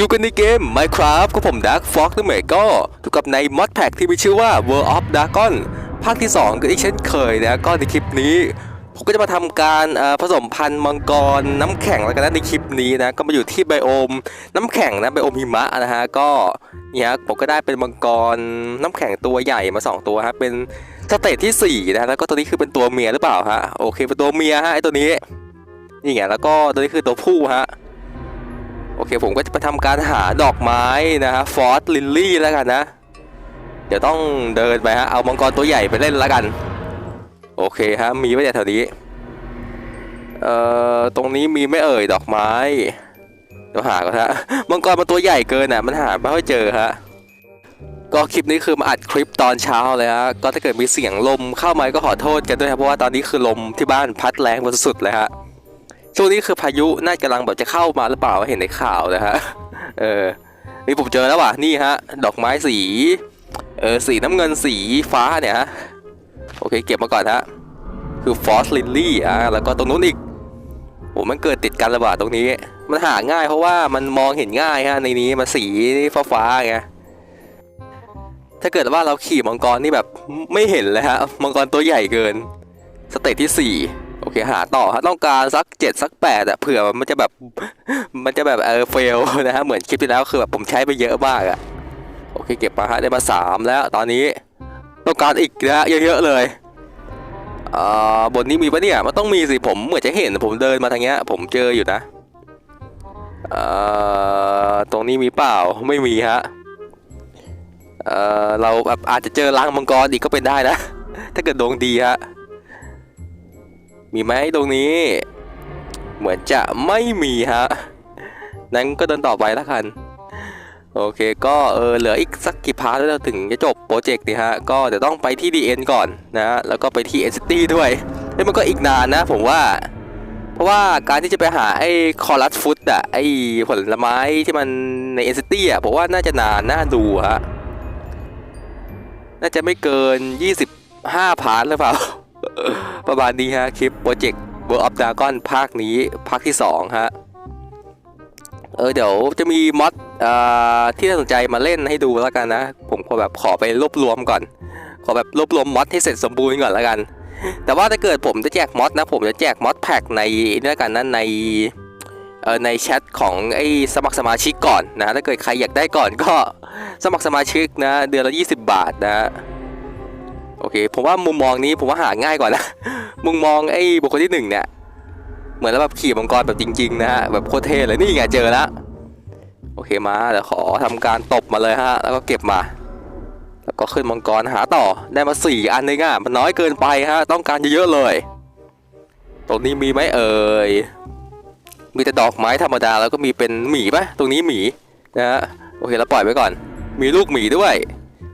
อยู่กันในเกม Minecraft กับผม Dark Fox นั่นหมายก็อยู่กับในมอดแพ็กที่มีชื่อว่า World of Dragon ภาคที่ 2 ก็อีกเช่นเคยนะก็ในคลิปนี้ ผมก็จะมาทำการผสมพันธุ์มังกรน้ำแข็งแล้วกันนะในคลิปนี้นะก็มาอยู่ที่ไบโอมน้ำแข็งนะไบโอมหิมะนะฮะก็เนี่ยผมก็ได้เป็นมังกรน้ำแข็งตัวใหญ่มา 2 ตัวฮะเป็นสเตจที่4นะแล้วก็ตัวนี้คือเป็นตัวเมียหรือเปล่าฮะโอเคเป็นตัวเมียฮะไอตัวนี้นี่ไงแล้วก็ตัวนี้คือตัวผู้ฮะ โอเคผมก็จะไปทำการหาดอกไม้นะฮะฟอสลิลลี่แล้วกันนะ เดี๋ยวต้องเดินไปฮะเอามังกรตัวใหญ่ไปเล่นแล้วกัน โอเคฮะมีไว้แต่แถวนี้เอ่อตรงนี้มีไม่เอ่ยดอกไม้เดี๋ยวหาก่อนฮะมังกรมันตัวใหญ่เกินอะมันหาไม่ค่อยเจอฮะก็คลิปนี้คือมาอัดคลิปตอนเช้าเลยฮะก็ถ้าเกิดมีเสียงลมเข้ามาก็ขอโทษกันด้วยครับเพราะว่าตอนนี้คือลมที่บ้านพัดแรงสุดๆเลยฮะ ช่วงนี้คือพายุน่าจะกำลังแบบจะเข้ามาหรือเปล่าเห็นในข่าวนะฮะเออนี่ผมเจอแล้วว่ะนี่ฮะ ดอกไม้สี เออสีน้ำเงินสีฟ้าเนี่ยฮะโอเคเก็บมาก่อนฮะคือฟอสลิลลี่อะแล้วก็ตรงนู้นอีกโอ้มันเกิดติดกันระบาดตรงนี้ มันหาง่ายเพราะว่ามันมองเห็นง่ายฮะในนี้มันสีฟ้าฟ้าๆไงถ้าเกิดว่าเราขี่มังกรนี่แบบไม่เห็นเลยฮะมังกรตัวใหญ่เกิน สเตจที่สี่ โอเคหาต่อฮะต้องการสักเจ็ดสักแปดอะเผื่อมันจะแบบมันจะแบบเออเฟลนะฮะเหมือนคลิปที่แล้วคือแบบผมใช้ไปเยอะมากอะโอเคเก็บมาฮะได้มาสามแล้วตอนนี้ต้องการอีกนะเยอะๆเลยอ่าบนนี้มีปะเนี่ยมันต้องมีสิผมเหมือนจะเห็นผมเดินมาทางเนี้ยผมเจออยู่นะอ่าตรงนี้มีเปล่าไม่มีฮะเอ่อเราแบบอาจจะเจอรังมังกรอีกก็เป็นได้นะ ถ้าเกิดดวงดีฮะ มีไหมตรงนี้ เหมือนจะไม่มีฮะ นั้นก็เดินต่อไปแล้วกัน โอเคก็เออเหลืออีกสักกี่พาร์ทแล้วเราถึงจะจบโปรเจกต์นี่ฮะ ก็เดี๋ยวต้องไปที่ DN ก่อนนะ แล้วก็ไปที่ NCT ด้วยเฮ้ยมันก็อีกนานนะผมว่า เพราะว่าการที่จะไปหาไอ้คอรัสฟุตอะไอ้ผลไม้ที่มันใน NCT อะผมว่าน่าจะนานน่าดูฮะ น่าจะไม่เกิน 25พาร์ทหรือเปล่า ประมาณนี้ฮะคลิปโปรเจกต์ World of Dragon ภาคนี้ภาคที่2ฮะเออเดี๋ยวจะมีมอดที่น่าสนใจมาเล่นให้ดูแล้วกันนะ ผมขอแบบขอไปรวบรวมก่อน ขอแบบรวบรวมมอดให้เสร็จสมบูรณ์ก่อนแล้วกัน แต่ว่าถ้าเกิดผมจะแจกมอดนะ ผมจะแจกมอดแพ็กในนี่แล้วกันนะในเออในแชทของไอ้สมัครสมาชิกก่อนนะถ้าเกิดใครอยากได้ก่อนก็สมัครสมาชิกนะ เดือนละ 20 บาทนะ โอเค ผมว่ามุมมองนี้ผมว่าหาง่ายกว่านะ มุมมองไอ้บุคคลที่หนึ่งเนี่ย เหมือนแบบขี่มังกรแบบจริง ๆ นะฮะ แบบโคตรเท่เลย นี่ไงเจอแล้ว โอเคมาเดี๋ยวขอทำการตบมาเลยฮะ แล้วก็เก็บมา แล้วก็ขึ้นมังกรหาต่อ ได้มาสี่อันเลยอะ มันน้อยเกินไปฮะ ต้องการเยอะๆเลย ตรงนี้มีไหมเอ่ย มีแต่ดอกไม้ธรรมดาแล้วก็มีเป็นหมีปะตรงนี้หมีนะฮะ โอเคแล้วปล่อยไว้ก่อน มีลูกหมีด้วย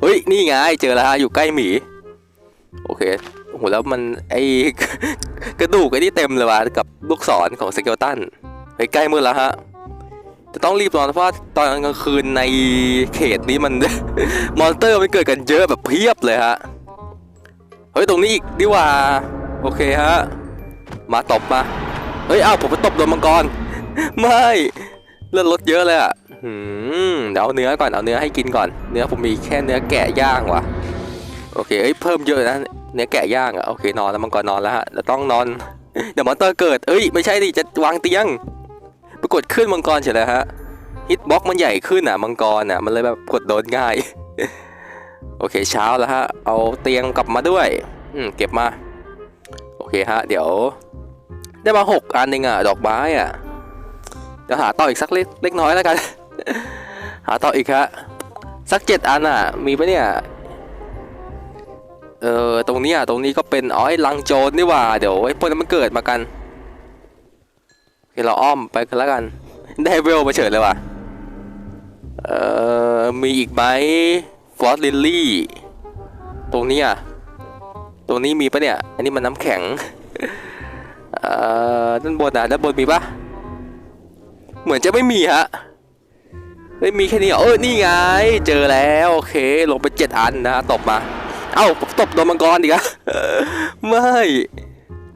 เฮ้ย นี่ไง เจอแล้วฮะ อยู่ใกล้หมี โอเคโอ้โหแล้วมันไอ้กระดูกไอ้นี่เต็มเลยว่ะกับลูกศรของสเกลตันไปใกล้มืดแล้วฮะจะต้องรีบนอนเพราะตอนกลางคืนในเขตนี้มัน มอนสเตอร์มันเกิดกันเยอะแบบเพียบเลยฮะเฮ้ยตรงนี้อีกดีว่าโอเคฮะมาตบมาเฮ้ยอ้าวผมไปตบโดนมังกรไม่เลือดลดเยอะเลยอะเดี๋ยวเอาเนื้อก่อนเอาเนื้อให้กินก่อน เนื้อผมมีแค่เนื้อแกะย่างว่ะ โอเคเอ้ยเพิ่มเยอะนะเนื้อแกะย่างอะโอเคนอนแล้วมังกรนอนแล้วฮะเดี๋ยวต้องนอน เดี๋ยวมอนเตอร์เกิดเอ้ยไม่ใช่ดิจะวางเตียง ปรากฏขึ้นมังกรเฉยเลยฮะฮิตบ็อกมันใหญ่ขึ้นอะมังกรอะมันเลยแบบกดโดนง่าย โอเคเช้าแล้วฮะเอาเตียงกลับมาด้วยอืมเก็บมาโอเคฮะเดี๋ยว ได้มาหกอันเองอะดอกไม้อะเดี๋ยวหาต่ออีกสักเล็กเล็กน้อยแล้วกัน หาต่ออีกฮะสักเจ็ดอันอะ มีปะเนี่ย เออตรงนี้อะตรงนี้ก็เป็นอ๋อไอ้ลังโจรนี่หว่าเดี๋ยวไอ้พวกนั้นมันเกิดมากันโอเคเราอ้อมไปกันแล้วกัน ได้เวลมาเฉยเลยว่ะเออมีอีกไหมฟอสลิลลี่ตรงนี้อะตรงนี้มีปะเนี่ยอันนี้มันน้ำแข็งเอ่อด้านบนอะด้านบนมีปะเหมือนจะไม่มีฮะไม่มีแค่นี้เหรอเอนี่ไง เจอแล้ว โอเค ลงไปเจ็ดอันนะตบมา เอ้า บโดนมังกรอีกอะไม่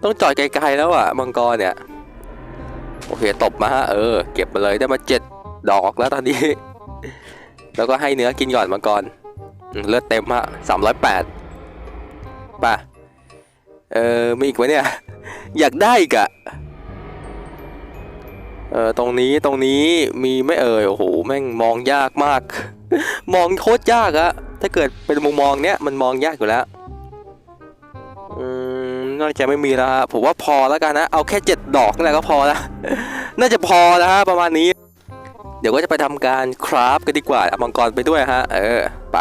ต้องจอดไกลๆแล้วอะมังกรเนี่ย โอเคตบมาฮะเออ เก็บมาเลยได้มาเจ็ดดอกแล้วตอนนี้ แล้วก็ให้เนื้อกินก่อนมังกรเลือดเต็มฮะสามร้อยแปดป่ะ เออมีอีกไหมเนี่ย อยากได้อีกอะเออตรงนี้ตรงนี้มีไม่เอ่ยโอ้โหแม่งมองยากมาก มองโคตรยากอะถ้าเกิดเป็นมุมมองเนี้ยมันมองยากอยู่แล้ว น่าจะไม่มีแล้วฮะผมว่าพอแล้วกันนะเอาแค่เจ็ดดอกนี่แหละก็พอละน่าจะพอแล้วฮะประมาณนี้ เดี๋ยวก็จะไปทำการคราฟกันดีกว่าเอามังกรไปด้วยฮะ เออไป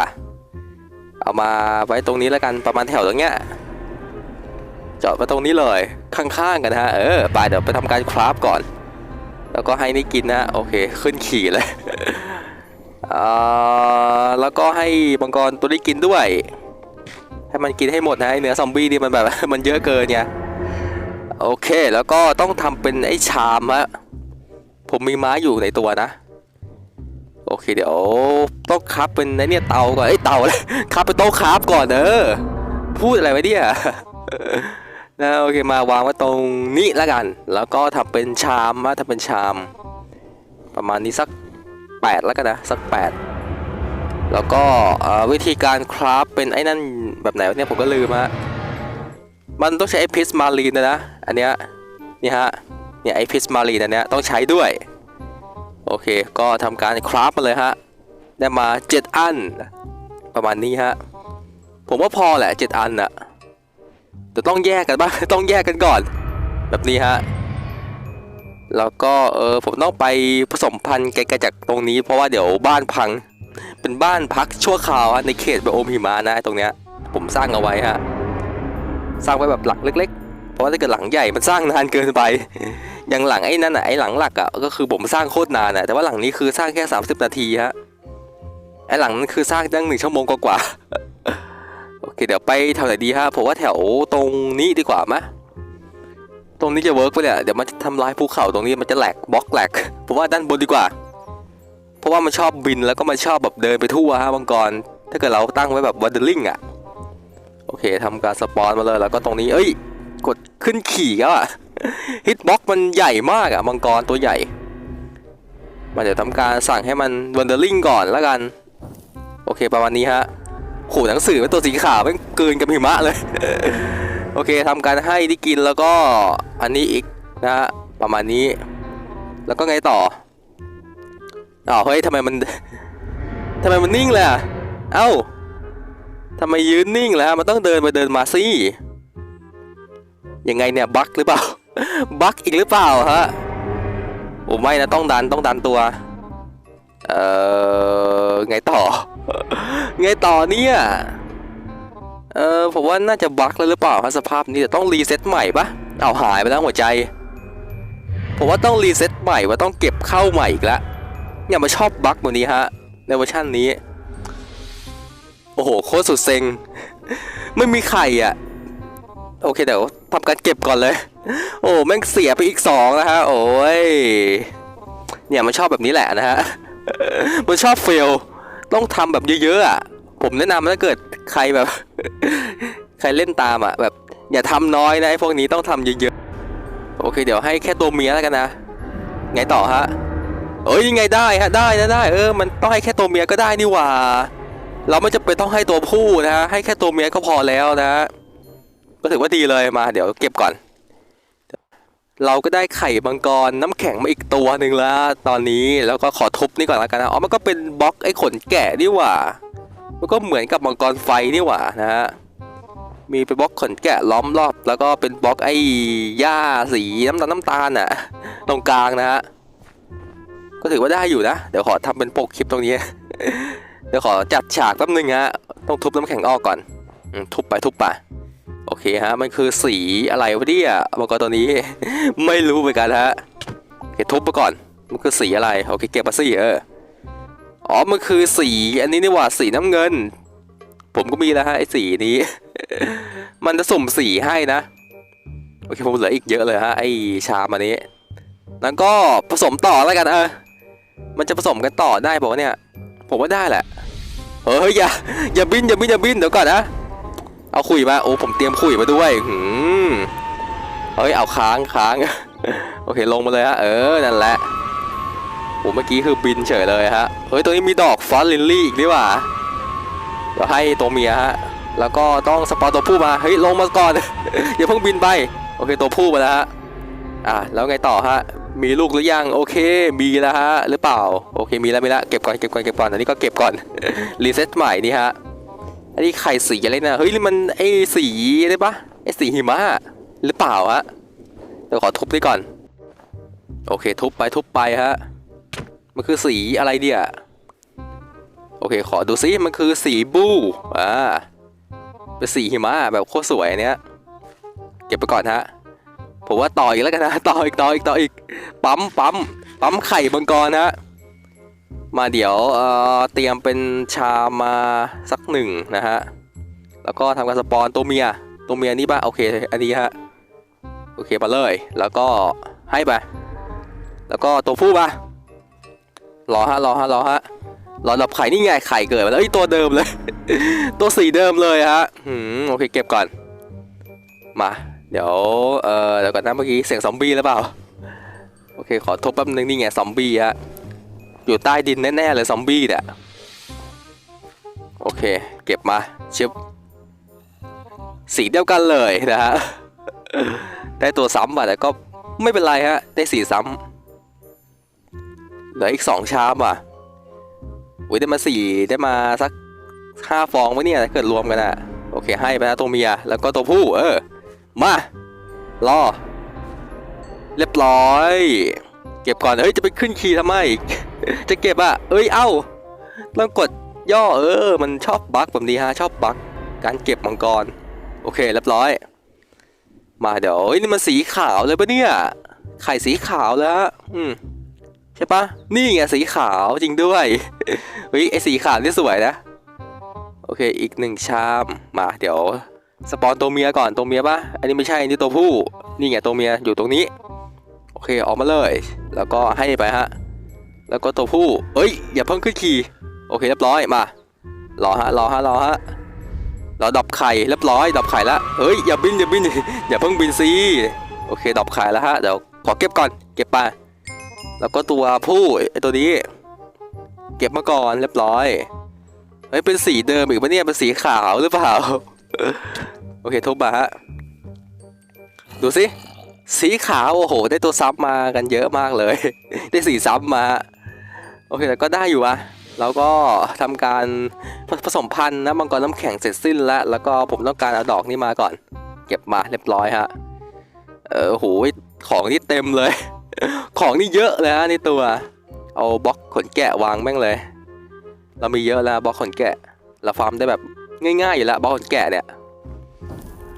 เอามาไว้ตรงนี้แล้วกันประมาณแถวตรงเนี้ยจอดมาตรงนี้เลยข้างๆกันฮะเออไปเดี๋ยวไปทำการคราฟก่อน แล้วก็ให้นี่กินนะโอเคขึ้นขี่เลยอ่าแล้วก็ให้มังกรตัวนี้กินด้วย ให้มันกินให้หมดนะไอเนื้อซอมบี้นี่มันแบบ มันเยอะเกินไงโอเคแล้วก็ต้องทำเป็นไอ้ชามฮะผมมีไม้อยู่ในตัวนะ โอเคเดี๋ยวต้องคับเป็นไอเนี่ยเตาก่อนไอยเตาเลยคับเป็นโต๊ะคราฟก่อนเออพูดอะไรไว้เนี่ยนะโอเคมาวางไว้ตรงนี้แล้วกัน แล้วก็ทำเป็นชามนะทำเป็นชาม ประมาณนี้สักแปดแล้วกันนะสักแปด แล้วก็วิธีการคราฟเป็นไอ้นั่นแบบไหนเนี่ยผมก็ลืมฮะมันต้องใช้ไอพิสมารีนนะอันเนี้ยนี่ฮะเนี่ยไอพิสมารีนอันเนี้ยต้องใช้ด้วย โอเค ก็ทำการคราฟมาเลยฮะได้มา 7 อัน ประมาณนี้ฮะผมว่าพอแหละ 7 อันน่ะแต่ต้องแยกกันบ้างต้องแยกกันก่อน แบบนี้ฮะแล้วก็เออผมต้องไปผสมพันธุ์ไกลๆจากตรงนี้ เพราะว่าเดี๋ยวบ้านพัง เป็นบ้านพักชั่วคราวฮะในเขตไบโอมหิมะนะตรงเนี้ยผมสร้างเอาไว้ฮะสร้างไว้แบบหลังเล็ก ๆ เพราะว่าถ้าเกิดหลังใหญ่มันสร้างนานเกินไป อย่างหลังไอ้นั่นอะไอ้หลังหลักอะก็คือผมสร้างโคตรนานอะแต่ว่าหลังนี้คือสร้างแค่ 30 นาทีฮะไอ้หลังนั้นคือสร้างตั้งหนึ่งชั่วโมงกว่าๆโอเคเดี๋ยวไปแถวไหนดีฮะผมว่าแถวตรงนี้ดีกว่ามะตรงนี้จะเวิร์กไปเนี่ยเดี๋ยวมันจะทำลายภูเขาตรงนี้มันจะแหลกบล็อกแหลกผมว่าด้านบนดีกว่า ราะว่ามันชอบบินแล้วก็มันชอบแบบเดินไปทั่วฮะมังกร ถ้าเกิดเราตั้งไว้แบบวันเดอร์ลิงอะ โอเคทำการสปอนมาเลยแล้วก็ตรงนี้ เอ้ย กดขึ้นขี่แล้วอะฮิตบ็อกมันใหญ่มากอะมังกรตัวใหญ่มาเดี๋ยวทำการสั่งให้มันวันเดอร์ลิงก่อนแล้วกัน โอเคประมาณนี้ฮะโหหนังสือเป็นตัวสีขาวเป็นเกินกับหิมะเลย โอเคทำการให้ที่กินแล้วก็อันนี้อีกนะฮะประมาณนี้ แล้วก็ไงต่อ อ้าวเฮ้ยทำไมมันทำไมมันนิ่งเลยอะ เอ้าทำไมยืนนิ่งแล้วมันต้องเดินไปเดินมาสิยังไงเนี่ยบั๊กหรือเปล่าบั๊กอีกหรือเปล่าฮะโอ้ไม่นะต้องดันต้องดันตัวเอ่อไงต่อไงต่อเนี่ยเออผมว่าน่าจะบั๊กแล้วหรือเปล่าฮะสภาพนี้แต่ต้องรีเซ็ตใหม่ปะเอาหายไปแล้วหัวใจ ผมว่าต้องรีเซ็ตใหม่ว่าต้องเก็บเข้าใหม่อีกแล้ว เนี่ยมาชอบบั๊กแบบนี้ฮะ ในเวอร์ชันนี้ โอ้โห โคตรสุดเซ็ง ไม่มีไข่อะ โอเคเดี๋ยวทำการเก็บก่อนเลย โอ้แม่งเสียไปอีกสองนะฮะ โอ้ย เนี่ยมันชอบแบบนี้แหละนะฮะ มันชอบเฟล ต้องทำแบบเยอะๆอะ ผมแนะนำถ้าเกิดใครแบบ ใครเล่นตามอะ แบบ อย่าทำน้อยนะไอ้พวกนี้ต้องทำเยอะๆ โอเค เดี๋ยวให้แค่ตัวเมียแล้วกันนะ ไงต่อฮะ เอ้ยยังไงได้ฮะได้นะได้เออมันต้องให้แค่ตัวเมียก็ได้นี่หว่า เราไม่จำเป็นต้องให้ตัวผู้นะฮะให้แค่ตัวเมียก็พอแล้วนะก็ถือว่าดีเลยมา เดี๋ยวเก็บก่อน เราก็ได้ไข่มังกรน้ำแข็งมาอีกตัวหนึ่งแล้วตอนนี้แล้วก็ขอทุบนี่ก่อนแล้วกันนะอ๋อมันก็เป็นบล็อกไอ้ขนแกะนี่หว่ามันก็เหมือนกับมังกรไฟนี่หว่านะฮะมีเป็นบล็อกขนแกะล้อมรอบ แล้วก็เป็นบล็อกไอ้หญ้าสีน้ำตาลน้ำตาลน่ะ ตรงกลางนะฮะ ก็ถือว่าได้อยู่นะ เดี๋ยวขอทำเป็นปกคลิปตรงนี้ เดี๋ยวขอจัดฉากแป๊บนึงฮะ ต้องทุบน้ำแข็งออกก่อน ทุบไปทุบไป โอเคฮะ มันคือสีอะไรวะเนี่ยมังกรตัวนี้ ไม่รู้เหมือนกันฮะโอเคทุบไปก่อน มันคือสีอะไร โอเคเก็บมาสิเออ อ๋อ มันคือสี อันนี้นี่หว่าสีน้ำเงิน ผมก็มีแล้วฮะไอ้สีนี้ มันจะสุ่มสีให้นะ โอเคผมเหลืออีกเยอะเลยฮะไอ้ชามอันนี้ แล้วก็ผสมต่อแล้วกันเออ มันจะผสมกันต่อได้บอกว่าเนี่ย ผมว่าได้แหละเฮ้ยอย่าอย่าบินอย่าบินอย่าบินเดี๋ยวก่อนนะเอาคุยมาโอ้ผมเตรียมคุยมาด้วยหืมเฮ้ยเอาค้างค้างโอเคลงมาเลยฮะเออนั่นแหละโอ้เมื่อกี้คือบินเฉยเลยฮะเฮ้ยตัวนี้มีดอกฟอสลินลี่อีกนี่ว่าเดี๋ยวให้ตัวเมียฮะแล้วก็ต้องสปอนตัวผู้มาเฮ้ยลงมาก่อนอย่าเพิ่งบินไปโอเคตัวผู้มาแล้วฮะอะแล้วไงต่อฮะ มีลูกหรือยังโอเค มีแล้วฮะหรือเปล่าโอเคมีแล้วมีแล้วเก็บก่อนเก็บก่อนเก็บก่อนอันนี้ก็เก็บก่อนรีเซ็ตใหม่นี่ฮะอันนี้ไข่สีอะไรนะเฮ้ยมันไอ้สีได้ปะไอ้สีหิมะหรือเปล่าฮะเดี๋ยวขอทุบนี่ก่อน โอเค ทุบไปทุบไปฮะมันคือสีอะไรเนี่ยโอเค ขอดูซิมันคือสีบูอ่าเป็นสีหิมะแบบโคตรสวยเนี้ยเก็บไปก่อนฮะ ผมว่าต่ออีกแล้วกันนะต่ออีกต่ออีกต่ออีกปั๊มปั๊มปั๊มไข่มังกรฮะมาเดี๋ยวเเตรียมเป็นชามาสักหนึ่งนะฮะแล้วก็ทำการสปอนตัวเมียตัวเมียนี่ป่ะโอเคอันนี้ฮะโอเคมาเลย แล้วก็ให้ไปแล้วก็ตัวผู้ป่ะรอฮะรอฮะรอฮะรอดับไข่นี่ไงไข่เกิดมาแล้วเอ้ตัวเดิมเลย ตัวสีเดิมเลยฮะหืมโอเคเก็บก่อนมา เดี๋ยว เอ่อเดี๋ยวก่อนนะเมื่อกี้เสียงซอมบี้หรือเปล่า โอเค ขอทบแป๊บนึงนี่ไงซอมบี้ฮะ อยู่ใต้ดินแน่ๆเลยซอมบี้เนี่ย โอเค เก็บมาชิบสีเดียวกันเลยนะฮะ ได้ตัวซ้ำอะแต่ก็ไม่เป็นไรฮะ ได้สีซ้ำเหลืออีกสองชามอะอุ้ยได้มาสี่ได้มาสักห้าฟองวะเนี่ยถ้าเกิดรวมกันอะโอเคให้ไปนะตัวเมียแล้วก็ตัวผู้เออ มา รอ เรียบร้อย เก็บก่อน เฮ้ย จะไปขึ้นคีย์ทำไม จะเก็บอะ เอ้ย เอ้า ต้องกดย่อเออ มันชอบบั๊กแบบนี้ฮะ ชอบบั๊กการเก็บมังกร โอเค เรียบร้อย มาเดี๋ยวนี่มันสีขาวเลยปะเนี่ย ไข่สีขาวแล้ว อืมใช่ปะนี่ไงสีขาวจริงด้วย เฮ้ย ไอสีขาวนี่สวยนะ โอเค อีกหนึ่งชาม มาเดี๋ยว สปอนตัวเมียก่อนตัวเมียปะอันนี้ไม่ใช่อันนี้ตัวผู้นี่ไงตัวเมียอยู่ตรงนี้ โอเคออกมาเลย แล้วก็ให้ไปฮะแล้วก็ตัวผู้เอ้ยอย่าเพิ่งขึ้นขี่โอเคเรียบร้อยมารอฮะรอฮะรอฮะเราดับไข่เรียบร้อยดับไข่แล้วเฮ้ยอย่าบินอย่าบินอย่าเพิ่งบินซีโอเคดับไข่แล้วฮะเดี๋ยวขอเก็บก่อนเก็บไปแล้วก็ตัวผู้ไอตัวนี้ เก็บมาก่อนเรียบร้อยเฮ้ยเป็นสีเดิมอีกปะเนี่ยเป็นสีขาวหรือเปล่า โอเคทุบมาฮะ ดูสิ สีขาว โอ้โห ได้ตัวซับมากันเยอะมากเลย ได้สีซับมา โอเค แต่ก็ได้อยู่อะแล้วก็ทำการผสมพันธุ์นะมังกรน้ำแข็งเสร็จสิ้นแล้ว แล้วก็ผมต้องการเอาดอกนี้มาก่อน เก็บมาเรียบร้อยฮะ เออโหของนี่เต็มเลย ของนี่เยอะเลยฮะในตัว เอาบล็อกขนแกะวางแม่งเลย เรามีเยอะแล้วบล็อกขนแกะ เราฟาร์มได้แบบ ง่ายๆอยู่แล้วบอกขนแกะเนี่ย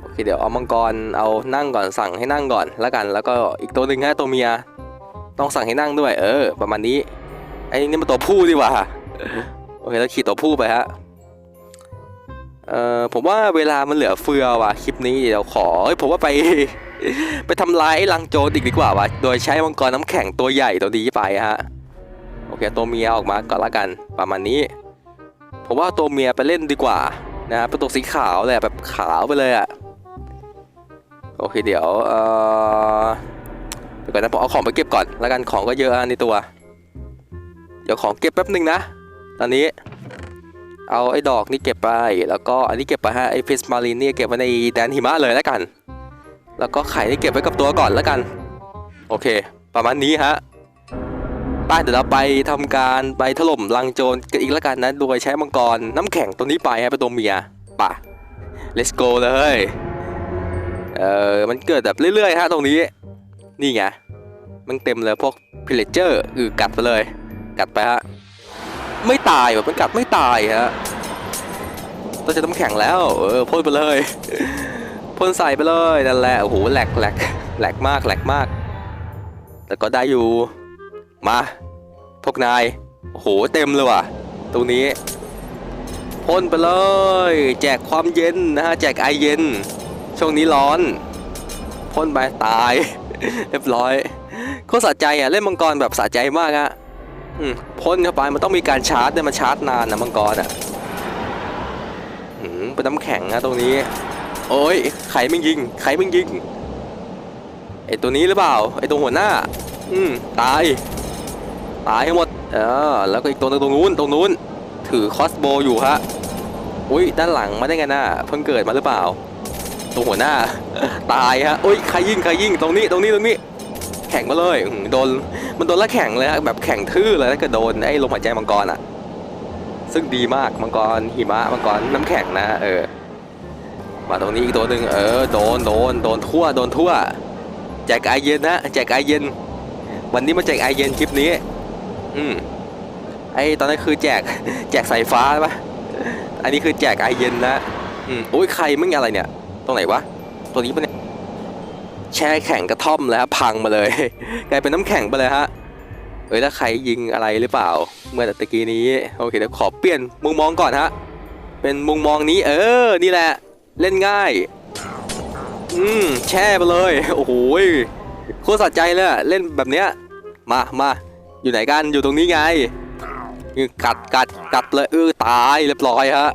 โอเคเดี๋ยวเอามังกรเอานั่งก่อนสั่งให้นั่งก่อนแล้วกัน แล้วก็อีกตัวหนึ่งฮะตัวเมียต้องสั่งให้นั่งด้วย เออ ประมาณนี้ไอ้นี่มันตัวผู้ดีกว่าโอเคแล้วขี่ตัวผู้ไปฮะเอ่อผมว่าเวลามันเหลือเฟือว่ะคลิปนี้เดี๋ยวขอเอ้ยผมว่าไป ไปทำลายไอ้ลังโจรอีกดีกว่าว่ะโดยใช้มังกรน้ำแข็งตัวใหญ่ตัวนี้ไปฮะโอเคตัวเมียออกมาก่อนละกัน ประมาณนี้ ผมว่าตัวเมียไปเล่นดีกว่า นะป็นตัวสีขาวเลยแบบขาวไปเลยอะโอเคเดี๋ยวเอ่อเดี๋ยวก่อนนะผมเอาของไปเก็บก่อนแล้วกันของก็เยอะอะในตัว เดี๋ยวของเก็บแป๊บหนึ่งนะ ตอนนี้ เอาไอ้ดอกนี่เก็บไป แล้วก็อันนี้เก็บไปฮะไอ้ฟิสมารีนนี่เก็บไว้ในแดนหิมะเลยแล้วกัน แล้วก็ไข่นี่เก็บไว้กับตัวก่อนแล้วกัน โอเค ประมาณนี้ฮะ ไปเดี๋ยวเราไปทำการไปถล่มลังโจรกันอีกแล้วกันนะโดยใช้มังกรน้ำแข็งตัวนี้ไปฮะเป็นตัวเมียป่ะ let's go เลยเออมันเกิดแบบเรื่อยๆฮะตรงนี้นี่ไงมันเต็มเลยพวกพิเลเจอร์อือกัดไปเลย กัดไปฮะไม่ตายแบบมันกัดไม่ตายฮะต้องจะน้ำแข็งแล้ว เออพ่นไปเลยพ่นใส่ไปเลยนั่นแหละโอ้โหแหลกแหลกแหลกมากแหลกมาก แต่ก็ได้อยู่มา พวกนาย โอ้โห เต็มเลยว่ะ ตรงนี้พ่นไปเลย แจกความเย็นนะฮะ แจกไอเย็น ช่วงนี้ร้อนพ่นไปตาย เรียบร้อยโคตรสะใจอะ เล่นมังกรแบบสะใจมากอืมพ่นเข้าไปมันต้องมีการชาร์จเนี่ยมันชาร์จนานนะมังกรอะเป็นน้ำแข็งนะตรงนี้ โอ้ยไข่มึงยิง ไข่มึงยิงไอตัวนี้หรือเปล่า ไอตัวหัวหน้า อืมตาย ตายให้หมดเออแล้วก็อีกตัวหนึงตรงนู้นตรงนู้น ถือคอสโบอยู่ฮะอุ้ยด้านหลังมาได้ไงน่ะเพิ่งเกิดมาหรือเปล่าตรงหัวหน้า ตายฮะอุ้ยใครยิงใครยิงตรงนี้ตรงนี้ตรงนี้ แข่งมาเลยโดนมันโดนแล้วแข่งเลยฮะแบบแข่งทื่อเลยแล้วก็โดนไอ้ลมหายใจมังกรอะ ซึ่งดีมากมังกรหิมะมังกรน้ำแข็งนะเออมาตรงนี้อีกตัวหนึ่งเออโดนโดนโดนทั่วโดนทั่วแจกไอเย็นนะแจกไอเย็น วันนี้มาแจกไอเย็นคลิปนี้ อืมไอตอนนั้นคือแจกแจกสายฟ้าปะอันนี้คือแจกไอเย็นนะอืมโอ้ยใครมึงอะไรเนี่ย ตรงไหนวะ ตัวนี้ปะเนี่ยแช่แข็งกระท่อมแล้วพังมาเลยกลายเป็นน้ำแข็งไปเลยฮะเอ้ยแล้วใครยิงอะไรหรือเปล่า เมื่อตะกี้นี้โอเคเดี๋ยวขอเปลี่ยนมุมมองก่อนฮะเป็นมุมมองนี้ เออ นี่แหละ เล่นง่าย อืมแช่ไปเลย โอ้โหยโคตรสะใจเลยอะเล่นแบบเนี้ยมามา อยู่ไหนกันอยู่ตรงนี้ไงกัดกัดกัดเลยเออตายเรียบร้อยฮะ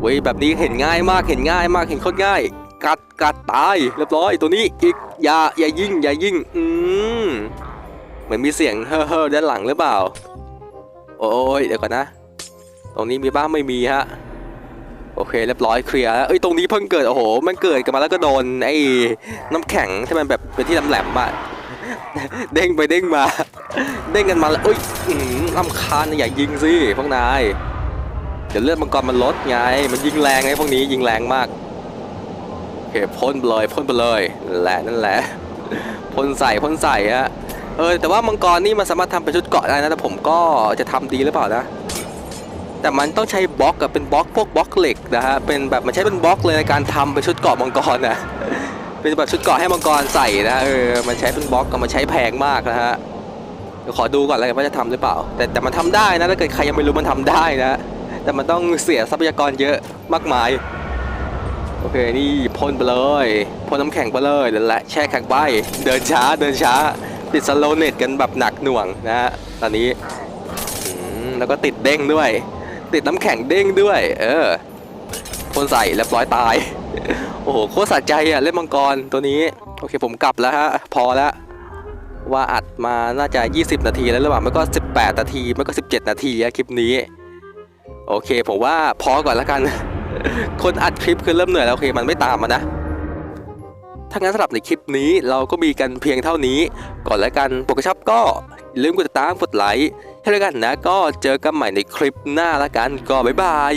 เว้ยแบบนี้เห็นง่ายมากเห็นง่ายมากเห็นโคตรง่าย กัดกัดตายเรียบร้อยตัวนี้อีกอย่าอย่ายิงอย่ายิงอืมเหมือนมีเสียงเฮ้อเฮ้อด้านหลังหรือเปล่า โอ้ยเดี๋ยวก่อนนะ ตรงนี้มีบ้างไม่มีฮะโอเคเรียบร้อยเคลียร์แล้วเอ้ยตรงนี้เพิ่งเกิดโอ้โหมันเกิดกันมาแล้วก็โดนไอ้น้ำแข็งที่มันแบบเป็นที่แหลมอะ เด้งไปเด้งมา เด้งกันมาแล้วอุ้ยลำคาญอย่ายิงสิพวกนายเดี๋ยวเลือดมังกรมันลดไง มันยิงแรงไงพวกนี้ยิงแรงมากโอเคพ่นไปเลยพ่นไปเลยนั่นแหละนั่นแหละพ่นใส่พ่นใส่ฮะเออแต่ว่ามังกรนี่มันสามารถทำเป็นชุดเกราะได้นะแต่ผมก็จะทำดีหรือเปล่านะ แต่มันต้องใช้บล็อกกับเป็นบล็อกพวกบล็อกเหล็กนะฮะเป็นแบบมันใช้เป็นบล็อกเลยในการทำเป็นชุดเกราะมังกรนะ เป็นแบบชุดเกราะให้มังกรใส่นะเออมันใช้เป็นบล็อกกับมันใช้แพงมากนะฮะเดี๋ยวขอดูก่อนแล้วกันว่าจะทำหรือเปล่า แต่แต่มันทำได้นะถ้าเกิดใครยังไม่รู้มันทำได้นะ แต่มันต้องเสียทรัพยากรเยอะมากมายโอเคนี่พ่นไปเลยพ่นน้ำแข็งไปเลยนั่นแหละแช่แข็งไปเดินช้าเดินช้า ติดสโลเน็ตกันแบบหนักหน่วงนะฮะตอนนี้แล้วก็ติดเด้งด้วย ติดน้ำแข็งเด้งด้วย เออพ่นใส่เรียบร้อยตาย โอ้โหโคตรสะใจอะเล่นมังกรตัวนี้ โอเคผมกลับแล้วฮะ พอแล้วว่าอัดมาน่าจะ 20 นาทีแล้วหรือเปล่าไม่ก็ 18 นาทีไม่ก็ 17 นาทีอะคลิปนี้ โอเคผมว่าพอก่อนแล้วกัน คนอัดคลิปคือเริ่มเหนื่อยแล้วโอเคมันไม่ตามมานะถ้างั้นสำหรับในคลิปนี้เราก็มีกันเพียงเท่านี้ ก่อนแล้วกันปกชับก็ลืมกดติดตามกดไลค์ให้แล้วกันนะ ก็เจอกันใหม่ในคลิปหน้าแล้วกันก็บ๊ายบาย